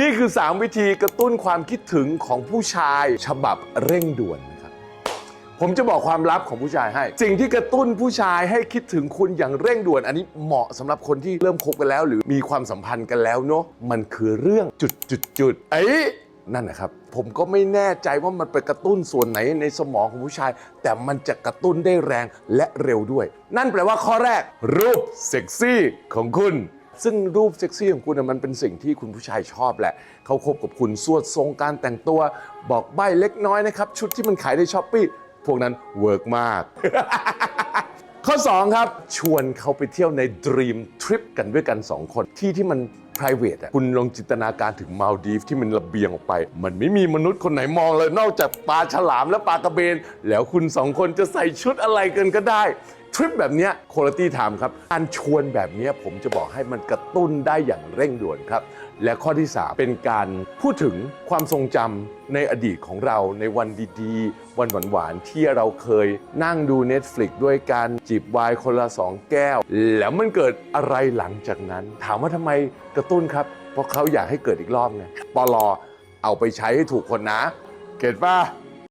นี่คือ 3 วิธีกระตุ้นความคิดถึงของผู้ชายฉบับเร่งด่วนนะครับ ผมจะบอกความลับของผู้ชายให้ สิ่งที่กระตุ้นผู้ชายให้คิดถึงคุณอย่างเร่งด่วน อันนี้เหมาะสำหรับคนที่เริ่มคบกันแล้ว หรือมีความสัมพันธ์กันแล้วเนาะมันคือเรื่องจุดจุดจุดๆๆเอ้นั่นนะครับ ผมก็ไม่แน่ใจว่ามันไปกระตุ้นส่วนไหนในสมองของผู้ชาย แต่มันจะกระตุ้นได้แรงและเร็วด้วย นั่นแปลว่าข้อแรก รูปเซ็กซี่ของคุณ ซึ่งรูปเซ็กซี่ของคุณน่ะมันเป็นสิ่งที่คุณผู้ชายชอบแหละ เขาคบกับคุณสวดทรงการแต่งตัว บอกใบ้เล็กน้อยนะครับ ชุดที่มันขายในช้อปปี้พวกนั้นเวิร์กมาก ข้อ 2 ครับ ชวนเขาไปเที่ยวใน Dream Trip กันด้วยกัน 2 คนที่ที่มัน private อะคุณลองจินตนาการถึงมาลดีฟที่มันระเบียงออกไป มันไม่มีมนุษย์คนไหนมองเลย นอกจากปลาฉลามและปลากระเบน แล้วคุณสองคนจะใส่ชุดอะไรกันก็ได้ ทริปแบบนี้ย quality time ครับการชวนแบบนี้ผมจะบอกให้มันกระตุ้นได้อย่างเร่งด่วนครับ และข้อที่ 3 เป็นการพูดถึงความทรงจำในอดีตของเราในวันดีๆ วันหวานๆที่เราเคยนั่งดู Netflix ด้วยการจิบวน์คนละสองแก้ว แล้วมันเกิดอะไรหลังจากนั้น ถามว่าทำไมกระตุ้นครับ เพราะเขาอยากให้เกิดอีกรอบไงปลอเอาไปใช้ให้ถูกคนนะ เก็ตป่ะ